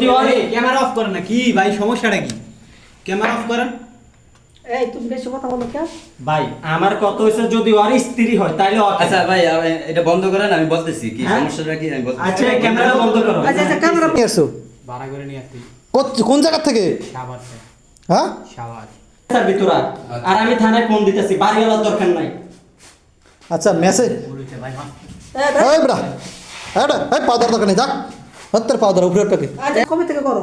যদি অনেক camera off করেন না। কি ভাই সমস্যাটা কি? ক্যামেরা অফ করেন। এই তুমি বেশি কথা বলো কে ভাই আমার কত হয়েছে যদি ওর স্ত্রী হয় তাইলে আচ্ছা ভাই এটা বন্ধ করেন আমি বলতেছি কি হ্যাঁ? সমস্যাটা কি আমি বলতেছি। আচ্ছা ক্যামেরা বন্ধ করো। আচ্ছা আচ্ছা ক্যামেরা নিয়ে আসছো ভাড়া করে নিয়ে আসছি। কোন জায়গা থেকে? সাবার হ্যাঁ? সাবার স্যার ভিতরা। আর আমি থানায় ফোন দিতেছি বাড়িওয়ালার দরকার নাই। আচ্ছা মেসেজ বলেছে ভাই হ্যাঁ এই ভাই, এই এই দরকার নেই যাক। হত্যার পাওয়ার দরকার উপরে ওটাকে আচ্ছা কবে থেকে করো?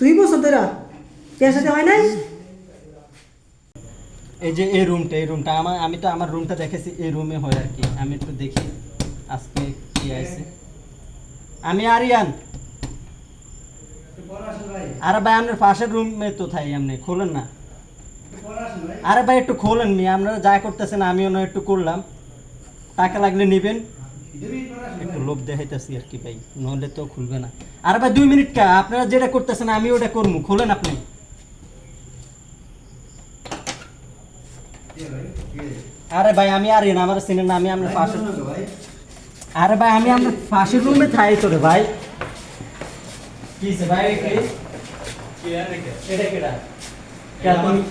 দুই বছর ধরে? এর সাথে হয় নাই? এই যে এই রুমটা এই রুমটা আমার আমি তো আমার রুমটা দেখেছি এই রুমে হয় আর কি। আমি একটু দেখি আজকে কি আছে আমি আরিয়ান। আরে ভাই আপনার পাশের রুমে তো থাই আপনি খোলেন না। আরে ভাই একটু খোলেন নি আপনারা যা করতেছেন আমিও না একটু করলাম। টাকা লাগলে নেবেন। একটু লোভ দেখাইতেছি আর কি ভাই নইলে তো খুলবে না। আরে ভাই দুই মিনিট কা আপনারা যেটা করতেছেন আমি ওটা করব খোলেন আপনি। আরে ভাই আমি আর না আমার সিনের আমি আপনার পাশে আরে ভাই আমি আপনার পাশের রুমে থাই তো রে ভাই। কি সে ভাই এটা তুমি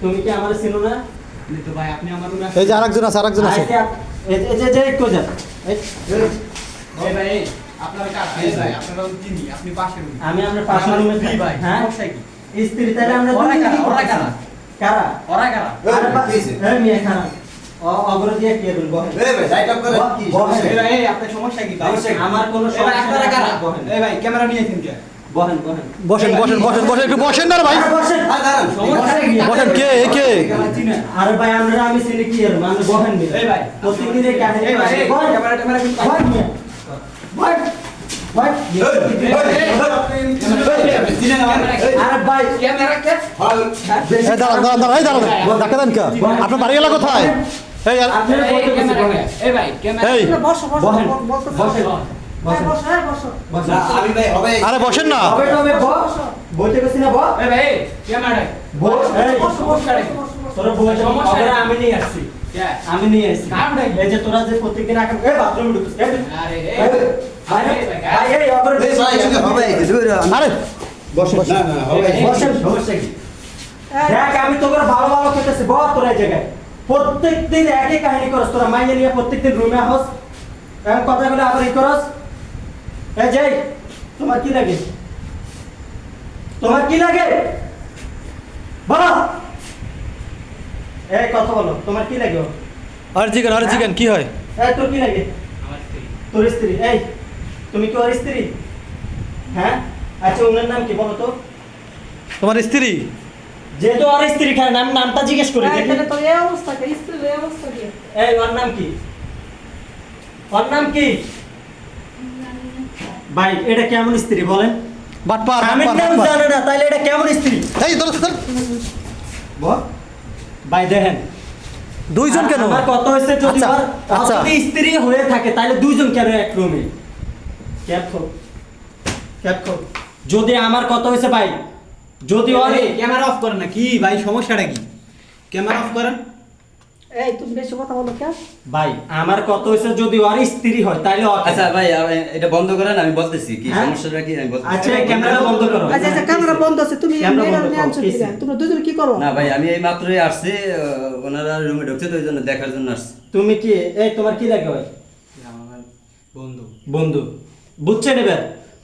তুমি কি আমার চিনো না? নি তো ভাই আপনি আমার রুমে এই যে আরেকজন আছে আরেকজন আছে। এই যে- এই যে- যে কো যা এই, এই ভাই এই, আপনার কার এই ভাই আপনারা চিনি আপনি পাশে রুমে আমি আপনার পাশের রুমে কি ভাই হ্যাঁ? সমস্যা কি স্ত্রী তাহলে আমরা ওরা কারা? ওরা কারা? কারা? ওরা কারা? আরে বা- এই মেয়ে খানা। অ- অগ্রদি এক বলব? এই ভাই লাইট অফ করেন কি এই ভাই আপনার সমস্যা কি? ভাই সমস্যা কি? আমার কোনো সমস্যা আপনারা নাই, কারা? বহেন। এই ভাই ক্যামেরা নিয়ে আছেন কে? বহেন বহেন বসেন বসেন। বসেন বসেন একটু বসেন না ভাই। বসেন কি? কে, আরে ভাই আমরা আমি চিনি কি এর মানে বহেন মিলে এই ভাই। প্রত্যেকদিন এই কাহিনী এই ভাই ক্যামেরা কিন্তু ভাই ক্যামেরা আপনার বাড়ি গেলা কোথায়? এই ভাই না, বসো বসো বসেন। বসো হ্যাঁ, বসো হ্যাঁ, আরে বসেন না। আমি নিয়ে আসছি। আমি নিয়ে আসছি। এই যে তোরা যে প্রত্যেকদিন আগে এই বাথরুমে ঢুকিস। আরে আরে না না হবে সমস্যা কি? দেখ আমি তোকে ভালো ভালো খেতেছি। বল তোরা এই জায়গায়। প্রত্যেকদিন একই কাহিনী করস। তোরা মাইনে নিয়ে প্রত্যেকদিন রুমে হস। এমন কথাগুলো আবার ই করস। এই যাই তোমার কি লাগে? তোমার কি লাগে? বলো। এই কথা বলো তোমার কি লাগে? আরে জিগান আরে জিগান কি হয়? এই তোর কি লাগে? আমার স্ত্রী। তোর স্ত্রী এই তুমি কি ওর স্ত্রী? হ্যাঁ? আচ্ছা ওনার নাম কি বলো তো? তোমার স্ত্রী? যেহেতু ওর স্ত্রী খায় নাম নামটা জিজ্ঞেস করি। তাহলে তোর এই অবস্থা কে? স্ত্রীর এই অবস্থা কি? এই ওর নাম কি? ওর নাম কি? ভাই এটা কেমন স্ত্রী বলেন? বাটপার স্বামীর নাম। জানে না তাহলে এটা কেমন স্ত্রী? এই ধরো ধরো। ভাই দেখেন। দুইজন কেন? আমার কত হয়েছে যদি আচ্ছা, আচ্ছা। যদি স্ত্রী হয়ে থাকে তাহলে দুইজন কেন এক রুমে? ক্যাপ খোল। ক্যাপ খোল। যদি আমার কত হয়েছে ভাই যদি ক্যামেরা অফ করেন না। কি ভাই সমস্যাটা কি? ক্যামেরা অফ করেন। এই তুমি বেশি কথা বলো কে ভাই আমার কত হয়েছে যদি ওর স্ত্রী হয় তাহলে আচ্ছা ভাই এটা বন্ধ করেন আমি বলতেছি কি হ্যাঁ? সমস্যাটা কি আমি বলতেছি। আচ্ছা ক্যামেরা বন্ধ করো। আচ্ছা আচ্ছা ক্যামেরা বন্ধ আছে তুমি ক্যামেরা বন্ধ নিয়ে করো, আনছো তোমরা দুজন কি করো? না ভাই আমি এই মাত্রই আসছি ওনারা রুমে ঢুকছে তো জন্য দেখার জন্য আসছি। তুমি কি এই তোমার কি লাগে ভাই? আমার বন্ধু। বন্ধু। বুঝছেন এবার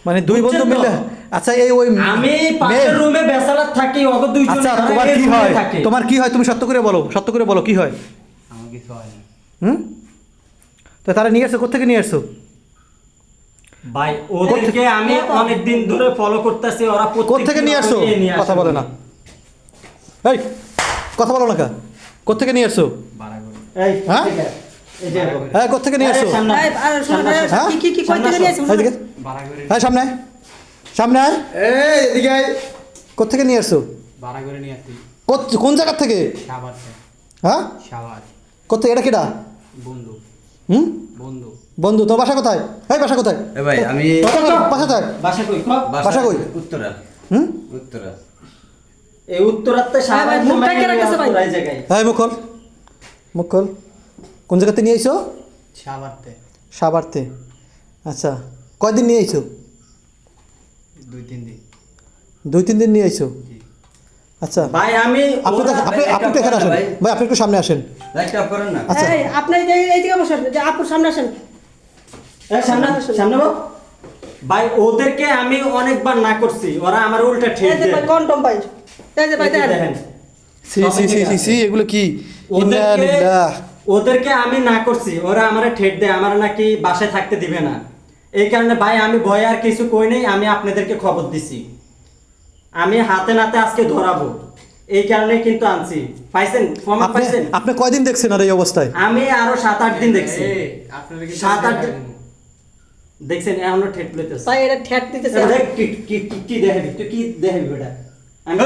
মানে দুই বন্ধু মিলে? আচ্ছা এই ওই আমি পাশের রুমে বেসালাত থাকি ওকে দুইজন আচ্ছা তোমার কি হয়? তোমার কি হয়? তুমি সত্য করে বলো সত্য করে বলো কি হয়? কিছু হয় না হুম? তো তারা নিয়ে আসছো কোথেকে নিয়ে আসছো? ভাই ওদেরকে আমি অনেক দিন ধরে ফলো করতেছি ওরা কোথেকে নিয়ে আসছো? নিয়ে কথা বলে না। এই কথা বলো না কা। কোথেকে নিয়ে আসছো? এই হ্যাঁ? হ্যাঁ কোথেকে নিয়ে আসছো? সামনে এই। হ্যাঁ? কি কি কি নিয়ে আসছো? হ্যাঁ সামনে সামনে এই এদিকে। কোথেকে নিয়ে আসছো? ভাড়া নিয়ে আসছি। কোন জায়গা থেকে? হ্যাঁ? কোথেকে এটা কেটা বন্ধু। হুম? বন্ধু। বন্ধু তোর বাসা কোথায়? এই বাসা কোথায়? এ ভাই আমি বাসা- কোথায়? বাসা কই? বাসা কই? উত্তরা। হুম? উত্তরা। এই উত্তরাতে হ্যাঁ ভাই, মুখ ঢেকে রাখতেছে ভাই। এই জায়গায় হ্যাঁ মুখল মুখল কোন জায়গাতে নিয়ে আইছো? সাবারতে সাবারতে আচ্ছা কয়দিন নিয়ে আইছো? দুই তিন দিন। দুই তিন দিন নিয়ে আইছো? আচ্ছা। ভাই আমি আপনি আপনি আপনি আসেন। ভাই। আপনি একটু সামনে আসেন। অফ করেন না। আচ্ছা। এই আপনি এই যে- বসেন যে আপুর সামনে আসেন। এই সামনে সামনে বাবু ভাই ওদেরকে আমি অনেকবার না করছি ওরা আমার উল্টা ঠিক এই যে ভাই কন্ডম ভাই। এই যে ভাই দেখেন। C C C C C এগুলো কি? ইন্না ওদেরকে লিল্লাহ। ওদেরকে আমি না করছি ওরা আমারে ঠেট দেয় আমার নাকি বাসায় থাকতে দিবে না। এই কারণে ভাই আমি ভয় আর কিছু কই নেই আমি আপনাদেরকে খবর দিছি। আমি হাতে নাতে আজকে ধরাবো। এই কারণে কিন্তু আনছি। পাইছেন? আপনি পাইছেন? আপনি কয়দিন দেখছেন আর এই অবস্থায়? আমি আরও সাত আট দিন দেখছি। সাত আট দিন দেখছেন এখনও ঠেট লইতেছে। ভাই এটা ঠ্যাট দিতেছে। দেখ কি কি কি- কি দেখাবি? তুই কি দেখাবি বেটা? আমি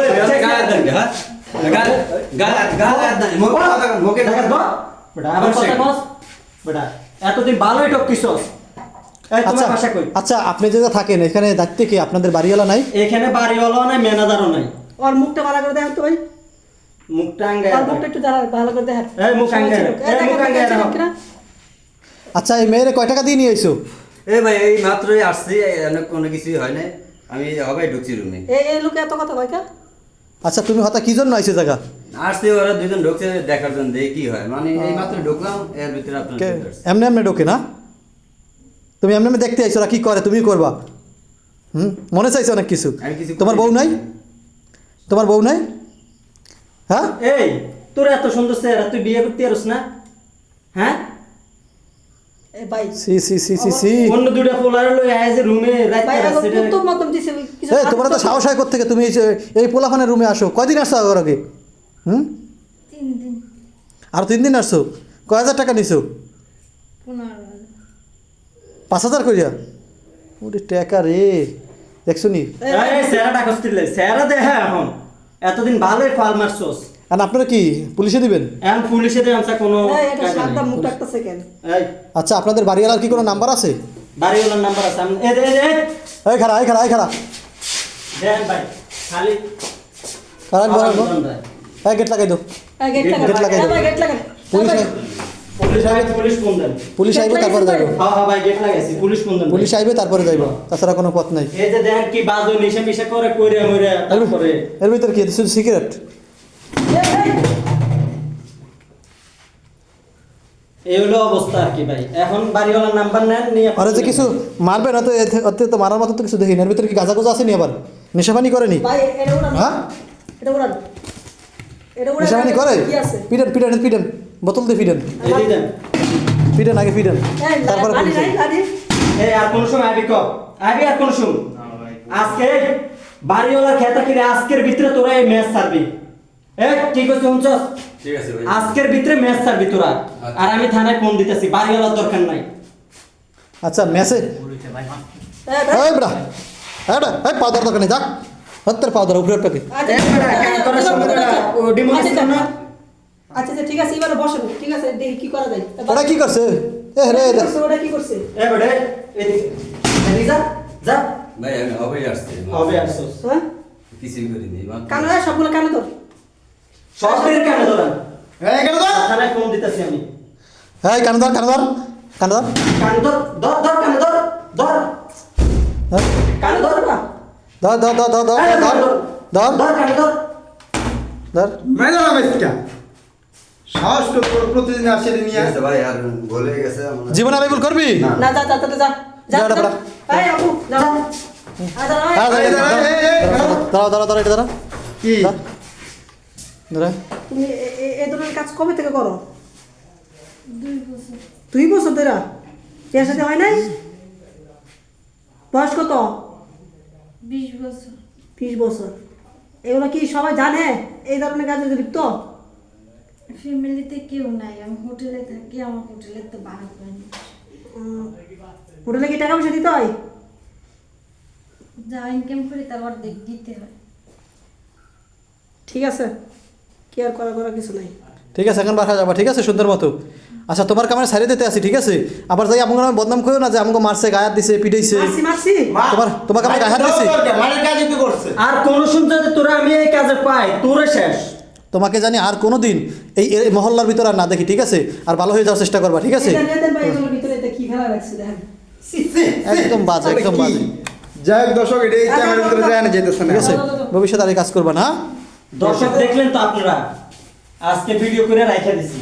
হাত দেন হ্যাঁ? গায়ে- গায়ে হাত দেন, মুখে মুখে। বেটা আবার কথা বস বেটা এতদিন ভালোই টকিছস এই আচ্ছা তোমার ভাষা কই? আচ্ছা আপনি যেটা থাকেন এখানে দায়িত্বে কি? আপনাদের বাড়িওয়ালা নাই? এখানে বাড়িওয়ালাও নাই ম্যানেজারও নাই। ওর মুখটা ভালো করে দেখেন তো ভাই। মুখটা আঙ্গায় ওর মুখটা একটু দাঁড়া ভালো করে দেখেন। এই মুখ আঙ্গায় এই এই মুখ আঙ্গায় আচ্ছা এই মেয়েরে কয় টাকা দিয়ে নিয়ে আইছো? এই ভাই এই মাত্রই আসছি অনেক কোনো কিছুই হয় নাই। আমি হবে ঢুকছি রুমে এই এই লোকে এত কথা ভাই কা আচ্ছা তুমি হঠাৎ কি জন্য আইছো জায়গা? আসছি ওরা দুজন ঢুকছে দেখার জন্য দেখি কি হয়। মানে এই মাত্র ঢুকলাম এর ভিতরে আপনার। এমনি এমনি ঢোকে না? তুমি এমনি এমনি দেখতে আইছো ওরা কী করে? তুমি করবা। হুম? মনে চাইছো অনেক কিছু। তোমার বউ নাই। তোমার বউ নাই? হ্যাঁ? এই তোর এত সুন্দর চেহারা তুই বিয়ে করতে পারস না? হ্যাঁ? তোমার তো সাহস হয় থেকে তুমি এই পোলাফানের রুমে আসো। কয়দিন আসছো আগর আগে? হুম? আর তিন দিন আসছো? কয় হাজার টাকা নিছো? পাঁচ হাজার করিয়া ওরে টাকা রে। দেখছ নি চেহারা দেখা এখন। এতদিন ভালোই ফাল মারছস। আর আপনারা কি পুলিশে দিবেন? এখন পুলিশে দিয়ে আমসা কোনো এটা সাদা মুখ একটা সেকেন্ড এই। আচ্ছা আপনাদের বাড়িওয়ালার কি কোনো নাম্বার আছে? বাড়িওয়ালার নাম্বার আছে। এই এই এই। এই খারা এই খারা এই খারা দেন ভাই খালি কারণ দেন। এই গেট লাগাই দাও। এই গেট লাগাই দাও। গেট লাগান। পুলিশ এই ভাই, পুলিশ আইবে পুলিশ ফোন দেন। পুলিশ আইবে তারপরে যাইব। ভাই গেট লাগাইছি পুলিশ পুলিশ আইবে তারপরে যাইব। তাছাড়া কোনো পথ নাই। এই যে দেখেন কি বাজো নিশা মিশা করে কইরে মইরে তারপরে এর ভিতর কি শুধু সিগারেট? এই, এই, এই হলো অবস্থা আর কি ভাই। এখন বাড়িওয়ালার নাম্বার নেন নিয়ে আর যে কিছু মারবে না তো এতে এতে তো মারার মতো তো কিছু দেখি না এর ভিতরে কি গাঁজা গোজা আসেনি আবার? নেশাপানি করেনি? ভাই এটা উড়ান। হ্যাঁ? এটা উড়ান। এটা উড়ান নেশাপানি করে? কি আছে? পিডেন পিডেন পিডেন বোতল দিয়ে দেন। পিডেন আগে এই তারপরে এই আর কোন সময় আবি কব আবি আর কোন সময় আজকে বাড়িওয়ালার খেতা কিনে আজকের ভিতরে তোরা এই ম্যাচ ছাড়বি। এ কি করছিস শুনছস? ঠিক আছে ভাই। আজকের ভিতরে ম্যাচ ছাড়বি তোরা। আর আমি থানায় ফোন দিতেছি বাড়িওয়ালার দরকার নাই। আচ্ছা মেসে এই ভাই। এই বেটা। এই পাউডার দোকানে নেই যা হত্যার পাউডার উপরে টাকে আচ্ছা এই কেন তোরা সবাই বেটা, ও ডিমো আচ্ছা, না? আচ্ছা আচ্ছা ঠিক আছে এবারে বসেন। ঠিক আছে দেখি কি করা যায়। ওরা কি করছে? এ রে ওটা কি করছে? এ বেটা এদিকে। এদিকে যা যা। ভাই আমি হবে আসছি। হবে আসছস হ্যাঁ? করিনি মাত্র- কানে ধর, সবগুলো কানে ধর। সব বের কেন ধরেন এই, কেন তো? থানায় ফোন দিতেছি আমি। এই ধর কানদার কানদার কান ধর। ধর ধর কানে ধর ধর। কানে ধর না ধর ধর ধর ধর ধর এই, ধর ধর। ধর। কানে ধর। ধর। মেলা না মেসটা সাহস তো প্র- প্রতিদিন আসে নিয়ে আছে ভাই আর বলে গেছে আমার। জীবনে আবেগুল করবি? না। না যা যা যা যা যা। যা, যা, যা। এই আপু যা। আচ্ছা হ্যাঁ, এই, দাঁড়া, এই, এই, এই, এই, দাঁড়া দাঁড়া দাঁড়া এটা দাঁড়া কি? দাঁড়া। দাঁড়া তুমি এ- এ- ধরনের কাজ কবে থেকে করো? দুই বছর। দুই বছর ধরে? বিয়ের সাথে হয় নাই? বয়স কত? বিশ বছর। বিশ বছর। এগুলো কি সবাই জানে? এই ধরনের কাজে লিপ্ত? ফ্যামিলিতে কেউ নাই আমি হোটেলে থাকি আমার হোটেলে তো হোটেলে কি টাকা পয়সা দিতে হয়? যা ইনকাম করি তার অর্ধেক দিতে হয়। ঠিক আছে কি আর করা করা কিছু নাই। ঠিক আছে এখন বাসা যাবা ঠিক আছে সুন্দর মতো। আচ্ছা তোমার কামারে সারি দিতে আসি ঠিক আছে? আবার যাই আমাকে নামে বদনাম করো না যে আমাকে মারছে গায়াত দিছে পিটাইছে। মারছি মারছি। তোমার তোমাকে আমি গায়াত দিছি? আর কোন শুনতে তোরা আমি এই কাজে পাই? তোরে শেষ। তোমাকে জানি আর কোনো দিন এই এই মহল্লার ভিতরে আর না দেখি ঠিক আছে? আর ভালো হয়ে যাওয়ার চেষ্টা করবা ঠিক আছে। একদম বাজে একদম বাজে। যাই হোক দর্শক এটা এই ক্যামেরার ভিতরে জানা যেতেছে না। ঠিক আছে ভবিষ্যতে আর কাজ করবা না দর্শক দেখলেন তো আপনারা? আজকে ভিডিও করে রাখা দিছি।